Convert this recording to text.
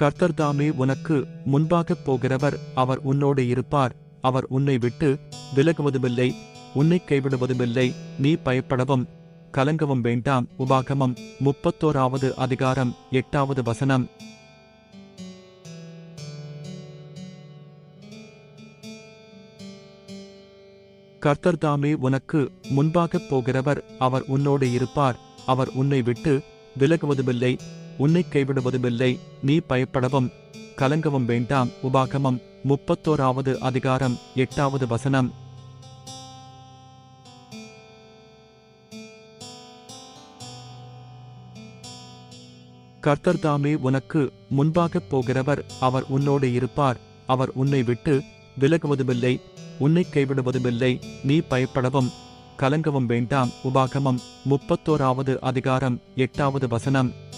கர்த்தர்தாமே உனக்கு முன்பாகப் போகிறவர் அவர் உன்னோடு இருப்பார். அவர் உன்னை விட்டு விலகுவதுமில்லை உன்னை கைவிடுவதுமில்லை நீ பயப்படவும் கலங்கவும் வேண்டாம். உபாகமம் முப்பத்தோராவது அதிகாரம் எட்டாவது வசனம். கர்த்தர்தாமே உனக்கு முன்பாகப் போகிறவர் அவர் உன்னோடு இருப்பார். அவர் உன்னை விட்டு விலகுவதுமில்லை உன்னை கைவிடுவதுமில்லை. நீ பயப்படவும் கலங்கவும் வேண்டாம். உபாகமம் முப்பத்தோராவது அதிகாரம் எட்டாவது வசனம். கர்த்தர்தாமே உனக்கு முன்பாகப் போகிறவர். அவர் உன்னோடு இருப்பார். அவர் உன்னை விட்டு விலகுவதுமில்லை. உன்னை கைவிடுவதுமில்லை. நீ பயப்படவும் கலங்கவும் வேண்டாம். உபாகமம் முப்பத்தோராவது அதிகாரம் எட்டாவது வசனம்.